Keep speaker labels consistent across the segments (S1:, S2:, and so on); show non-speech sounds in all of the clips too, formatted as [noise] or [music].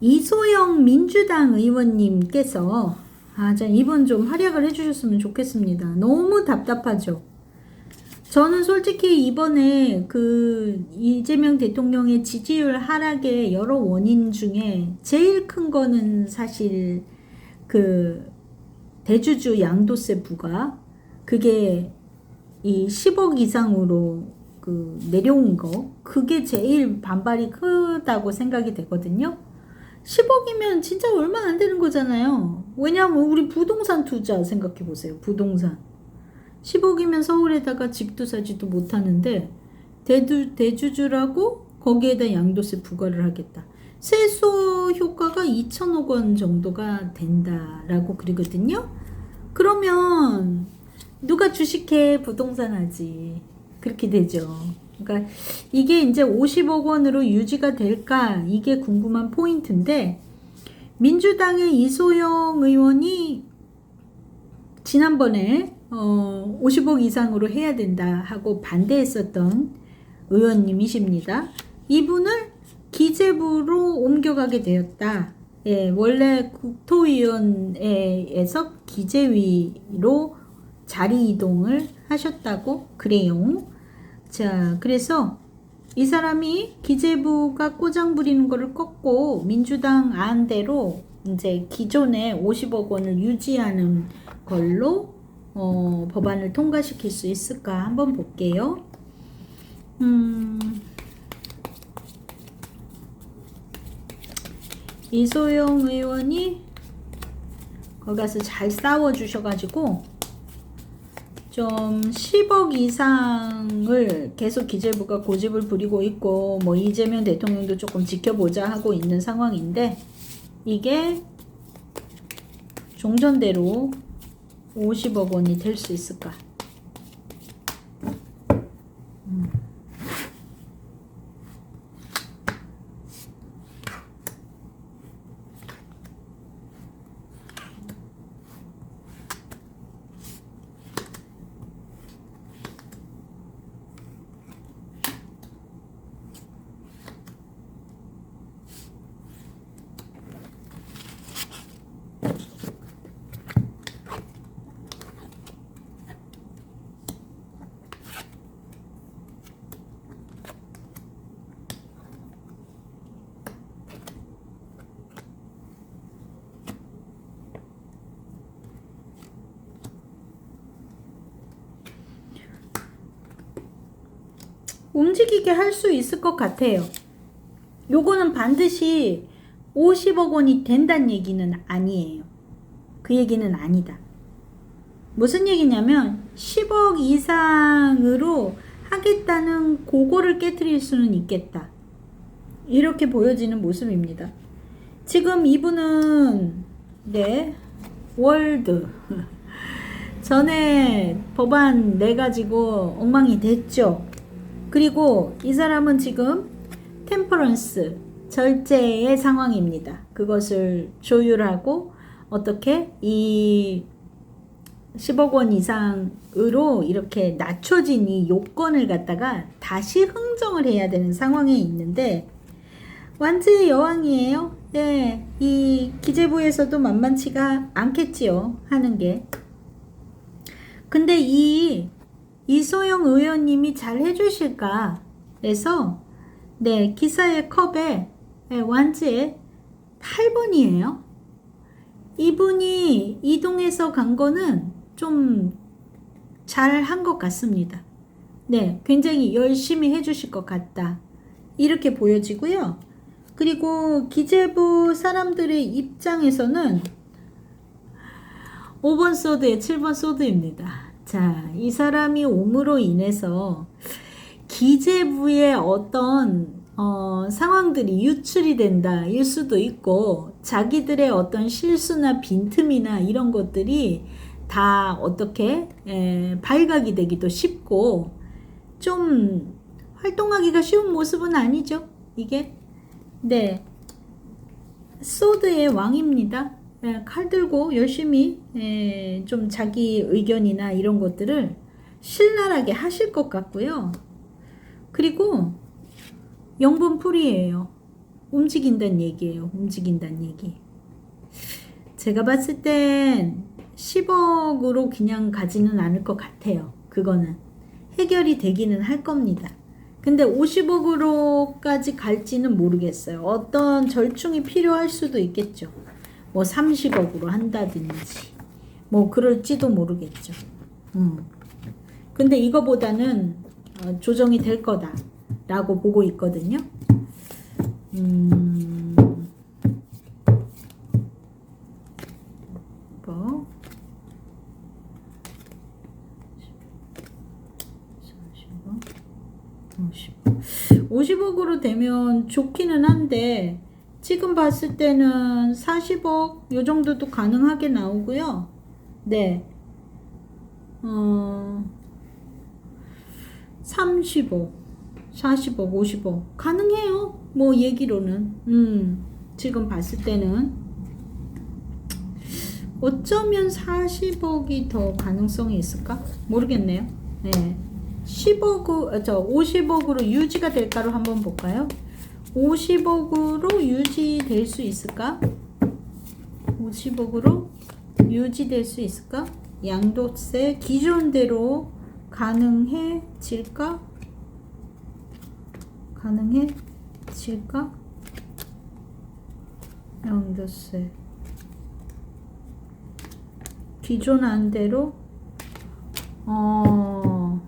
S1: 이소영 민주당 의원님께서 아, 자, 이분 좀 활약을 해주셨으면 좋겠습니다. 너무 답답하죠. 저는 솔직히 이번에 그 이재명 대통령의 지지율 하락의 여러 원인 중에 제일 큰 거는 사실 그 대주주 양도세 부과 그게 이 10억 이상으로 그 내려온 거 그게 제일 반발이 크다고 생각이 되거든요. 10억이면 진짜 얼마 안 되는 거잖아요. 왜냐하면 우리 부동산 투자 생각해 보세요. 부동산. 10억이면 서울에다가 집도 사지도 못하는데 대주, 대주주라고 거기에다 양도세 부과를 하겠다. 세수 효과가 2천억 원 정도가 된다라고 그러거든요. 그러면 누가 주식해 부동산 하지 그렇게 되죠. 그러니까 이게 이제 50억 원으로 유지가 될까 이게 궁금한 포인트인데 민주당의 이소영 의원이 지난번에 어 50억 이상으로 해야 된다 하고 반대했었던 의원님이십니다. 이분을 기재부로 옮겨가게 되었다. 예, 원래 국토위원회에서 기재위로 자리 이동을 하셨다고 그래요. 자, 그래서 이 사람이 기재부가 꼬장 부리는 거를 꺾고 민주당 안대로 이제 기존의 50억 원을 유지하는 걸로 어, 법안을 통과시킬 수 있을까 한번 볼게요. 음, 이소영 의원이 거기 가서 잘 싸워주셔가지고 좀 10억 이상을 계속 기재부가 고집을 부리고 있고 뭐 이재명 대통령도 조금 지켜보자 하고 있는 상황인데 이게 종전대로 50억 원이 될 수 있을까? 움직이게 할 수 있을 것 같아요. 요거는 반드시 50억 원이 된다는 얘기는 아니에요. 그 얘기는 아니다. 무슨 얘기냐면 10억 이상으로 하겠다는 그거를 깨뜨릴 수는 있겠다. 이렇게 보여지는 모습입니다. 지금 이분은 네 월드 [laughs] 전에 법안 내 가지고 엉망이 됐죠. 그리고 이 사람은 지금 템퍼런스 절제의 상황입니다. 그것을 조율하고 어떻게 이 10억 원 이상으로 이렇게 낮춰진 이 요건을 갖다가 다시 흥정을 해야 되는 상황에 있는데 완전히 여왕이에요. 네, 이 기재부에서도 만만치가 않겠지요. 하는 게. 근데 이 이소영 의원님이 잘 해주실까? 그래서 네 기사의 컵에 네, 완지에 8번이에요. 이분이 이동해서 간 거는 좀 잘 한 것 같습니다. 네, 굉장히 열심히 해주실 것 같다. 이렇게 보여지고요. 그리고 기재부 사람들의 입장에서는 5번 소드에 7번 소드입니다. 자, 이 사람이 옴으로 인해서 기재부의 어떤 어, 상황들이 유출이 된다 일 수도 있고 자기들의 어떤 실수나 빈틈이나 이런 것들이 다 어떻게 에, 발각이 되기도 쉽고 좀 활동하기가 쉬운 모습은 아니죠 이게? 네. 소드의 왕입니다. 예, 칼 들고 열심히 예, 좀 자기 의견이나 이런 것들을 신랄하게 하실 것 같고요. 그리고 영분풀이에요. 움직인다는 얘기예요. 움직인다는 얘기. 제가 봤을 땐 10억으로 그냥 가지는 않을 것 같아요. 그거는. 해결이 되기는 할 겁니다. 근데 50억으로까지 갈지는 모르겠어요. 어떤 절충이 필요할 수도 있겠죠. 뭐 30억으로 한다든지. 뭐 그럴지도 모르겠죠. 음. 근데 이거보다는 어, 조정이 될 거다라고 보고 있거든요. 음. 뭐 40억, 50억. 50억으로 되면 좋기는 한데 지금 봤을 때는 40억 요 정도도 가능하게 나오고요. 네. 어 30억, 40억, 50억 가능해요. 뭐 얘기로는. 음. 지금 봤을 때는 어쩌면 40억이 더 가능성이 있을까? 모르겠네요. 네. 10억, 어, 저 50억으로 유지가 될까로 한번 볼까요? 50억으로 유지될 수 있을까? 50억으로 유지될 수 있을까? 양도세 기존대로 가능해질까? 가능해질까? 양도세 기존 안대로 어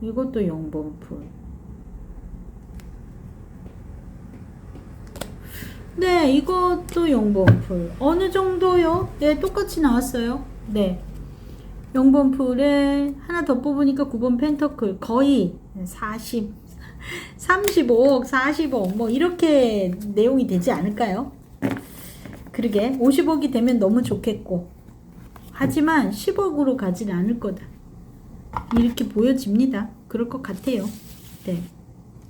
S1: 이것도 영번풀 네 이것도 영번풀. 어느 정도요? 네 똑같이 나왔어요. 네. 0번 풀에 하나 더 뽑으니까 9번 펜터클 거의 40 35억 40억 뭐 이렇게 내용이 되지 않을까요? 그러게 50억이 되면 너무 좋겠고. 하지만 10억으로 가진 않을 거다. 이렇게 보여집니다. 그럴 것 같아요. 네.